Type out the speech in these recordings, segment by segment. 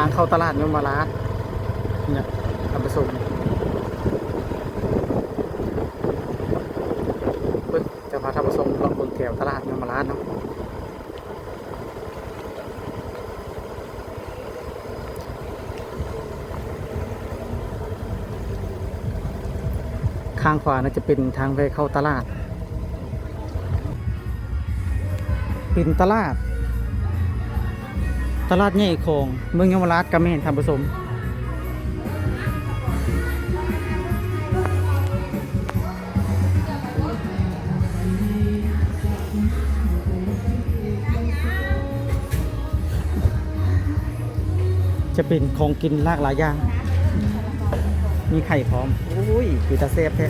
างเข้าตลาดยมราชเนี่ยท่านผู้ชมเพิ่จะพาท่านผู้ชมลองบิ่งแถวตลาดยมราชเนาะข้างขวาน่าจะเป็นทางไปเข้าตลาด เป็นตลาด ตลาดใหญ่ของเมืองยมราชกำแม่นท่านผู้ชมจะเป็นของกินหลากหลายอย่าง มีไข่พร้อมโอ้ยปีตาเซฟแท้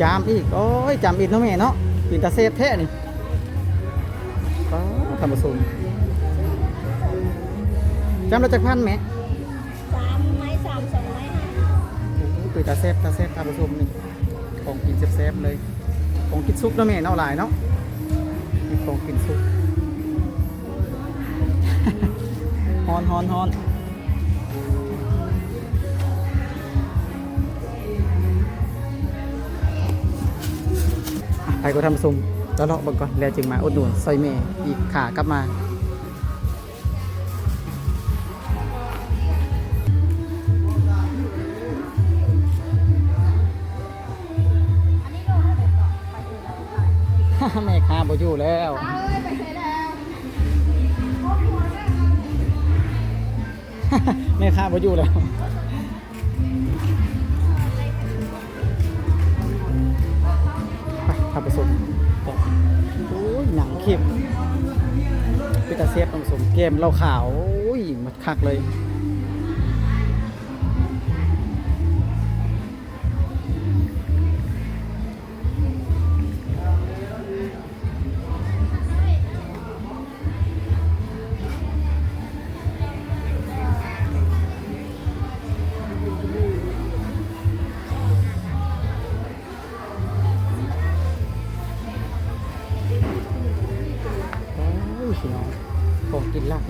จามอีก โอ้ยจามอีกเนาะแม่เนาะปีตาเซฟแท้นี่ก็ท่านผู้ชม จำเราจากพันไหมสามไม้สามสองไม้ห้าปีตาเซฟตาเซฟท่านผู้ชมนี่ ของกินเซฟๆเลย ของกินซุปเนาะแม่เนาะหลายเนาะมีของกินซุปฮอนฮอนฮอนอะไปก็ทำซุมแล้วเลาะเบังก่อนแล้วจึงมาอุดหนุนซอยเมย์อีกขากลับมา แม่ค้าบ่อยู่แล้วแม่ค้าบ่อยู่แล้วไปขับผสมโอ้ยหนังเข็มพิตาเซฟผสมเกมเหล้าขาวโอ้ยมันคักเลย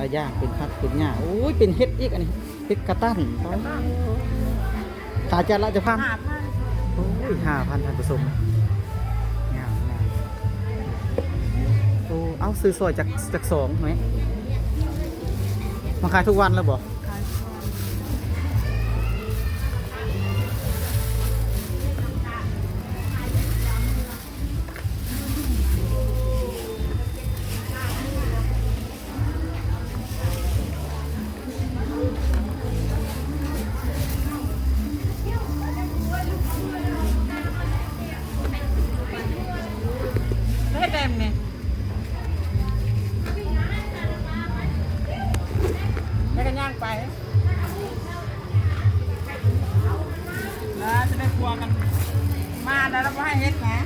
ยอย่างเป็นผักเป็นหญ้าโอ้ยเป็นเห็ดอีกอันนี้เห็ดกระตั้นโอ้ยตาจานละจะพันห้าพันโอ้ยห้าพันท่านผู้ชมงามงามโอ้เอาซื้อซอยจากจากสองไหมมาขายทุกวันแล้วบ่ได้ แล้วเราก็ให้เฮ็ดนะ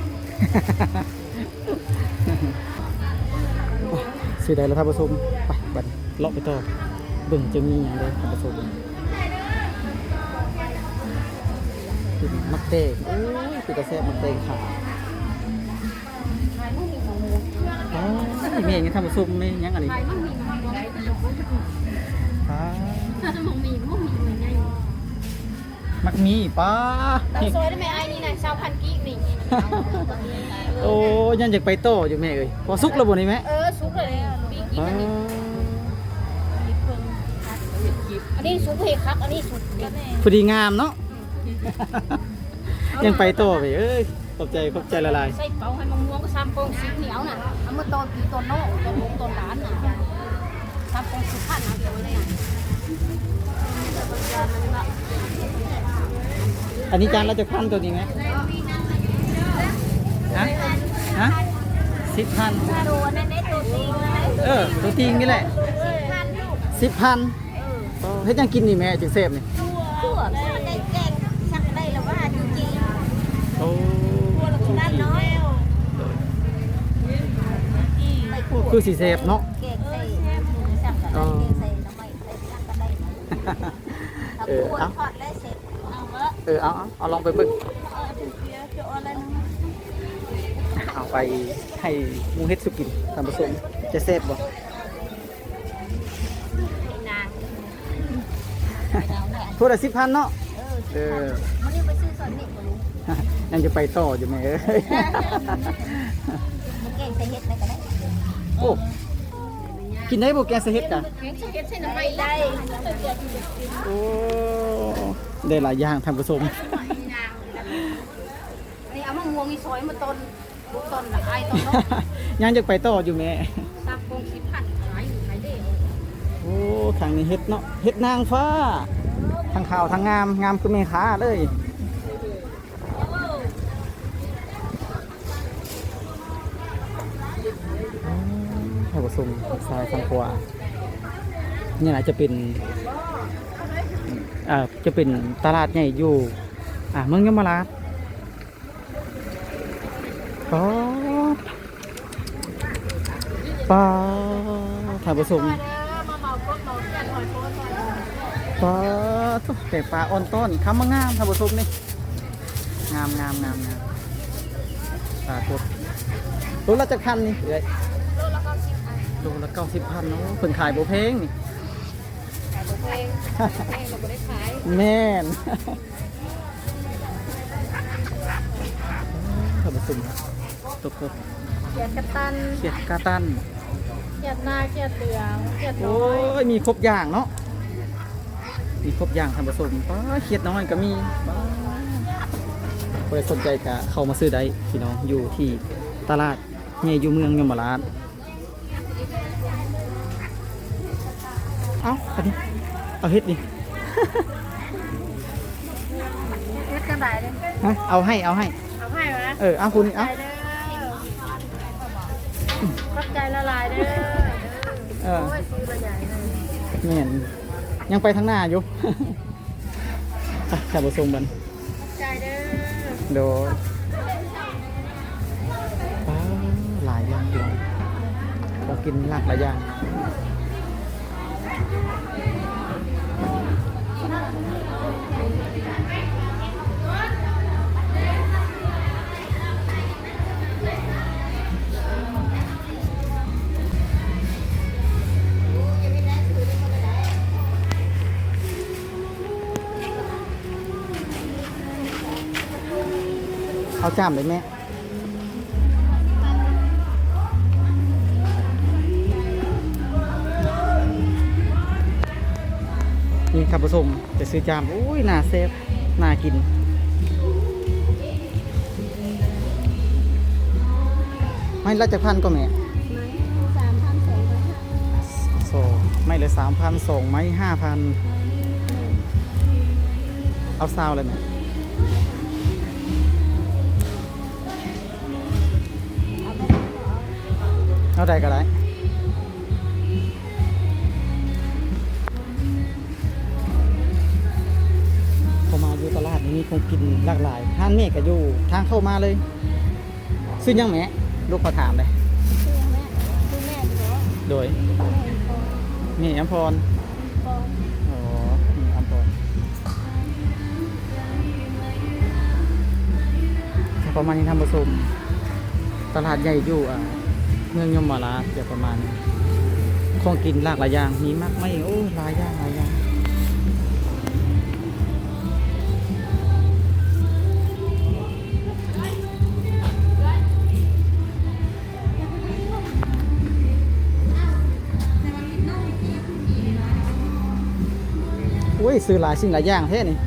สิได้แล้วท่านผู้ชมไปบัดเลาะไปต่อเบิ่งจะมีอย่างไรท่านผู้ชมมักเตงโอ้ยคือกระแซบมักเตงขาวอ๋อเมียยังทำซุปนี่ยังอะไรป้า มองมีมองมีเหมือนไงมักมีป้าตังซอยได้ไหมไอ้นี่นะชาวพันกีกนี่โอ้ยังอยากไปโตอยู่แม่เอ้ยพอสุกแล้วบ่นี่แม่เออซุกเลยปีกีป้าอันนี้อันนี้ซุกเพคักอันนี้ซุกกันแน่พอดีงามเนาะยังไปโตไปเอ้ยขอบใจขอบใจละลายใส่เป๋าให้มะม่วงก็ซ้ำปองสีเหนียวน่ะเอามาตอนปีตอนโน่ตอนลงตอนร้านน่ะซ้ำปองสุพรรณนะเดี๋ยวนี้ อันนี้จานเราจะพันตัวนี้ไหมฮะฮะสิบพันตัวนั่นได้ตัวจริงเลยเออตัวจริงนี่แหละพันลูกสิบพันเฮ็ดยังกินนี่แม่จึงเสพนี่ตัวมันได้แกงชักได้แล้วว่าจริงโอ้ๆนั่นน้อยคือสีเสพเนาะเก่งใส่สับกันได้เก่งใส่น้ำไม่ใส่สักกันได้ถ้าเออปวดเอาทอดแล้ว เสร็จเอาวะเออเอาเอาเอาลองไปเบิ่งเอาถูกเพียจะเอาอะไรนะเอาไปให้หมูเฮ็ดสุกินท่านผู้ชมจะเสพบ่ให้นางทั่วละสิบพันเนาะเออเออมันนี่ไปซื้อซอยเม็ดบ่รู้ยังจะไปต่ออยู่ไหมเอ้ยมันเก่งใส่เฮ็ดได้ก็ได้โอ้กินได้บ่แกงเสเฮ็ดจ้ะเก่งใส่เฮ็ดใส่น้ำไม่ได้โอ้ ได้หลายอย่างท่านผู้ชมนี่เอามะม่วงนี่ซอยมาต้นลูกต้นละไอ้ต้นเนาะยังจะไปต่ออยู่แม่ซับปงสิพันขายอยู่ขายได้โอ้ทางนี้เฮ็ดเนาะเฮ็ดนางฟ้าทางขาวทางงามงามคือแม่ค้าเลยท่านผู้ชมซ้ายทางขวานี่แหละจะเป็น อ่าจะเป็นตลาดใหญ่อยู่อ่าเมืองยมราชป๊าป๊าดท่านผู้ชมปลาแต่ปลาอ่อนต้นคำว่างามท่านผู้ชมนี่งามงามงามงามปลาตัวตัวละจะคันนี่เอ้ยโละเก้าสิบอันตัวละเก้าสิบพันเนาะเพิ่นขายโบเพงนี่ ขายบ่แพงแพงเราบ่ได้ขายแม่นท่านผู้ชมตกตกเกียดกระตันเขียดกาตัน เกียดนาเกียดเหลืองเกียดโอ้น้อยย มีครบอย่างเนาะ มีครบอย่างท่านผู้ชมป้าเขียดน้อยก็มีป้าใครสนใจก็เข้ามาซื้อได้พี่น้องอยู่ที่ตลาดใหญ่อยู่เมืองยมราชเอาอันนี้ เอาเฮ็ดดิเฮ็ดกันได้เลยฮะเอาให้เอาให้ เอาให้ไหมเออเอาคุณเอาใจเด้อรับใจละลายเด้อเออโอ้ยซื้อละใหญ่เลยแม่นยังไปทางหน้าอยู่ไปขับรถส่งมันใจเด้อโดยป้าหลายอย่างพี่น้องของกินหลากหลายอย่าง เอาจ้ามเลยแม่ นี่ครับผู้ชมจะซื้อจามอุ้ยน่าเซฟน่ากิน ไม่ละจะพันก็แม่สามพันสองพันห้าโซไม่เลยสามพันส่งไหมห้าพันเอาซาวเลยไหมเอาได้ก็ได้ ตลาดนี้มีของกินหลากหลายท่านเมฆก็อยู่ทางเข้ามาเลยซึ่งยังแหมลูกขอถามเลยซื้อแม่ซื้อแม่ดีกว่าโดยแม่ปองนี่อัมพรปองอ๋อนี่อัมพรถ้าประมาณนี้ทำผสมตลาดใหญ่อยู่อ่าเมืองยมราชเดี๋ยวประมาณนี้ของกินหลากหลายอย่างมีมากไม่โอ้หลายอย่างหลายอย่าง ยซื้อหลายสิ่งหลายอย่างแท้นี่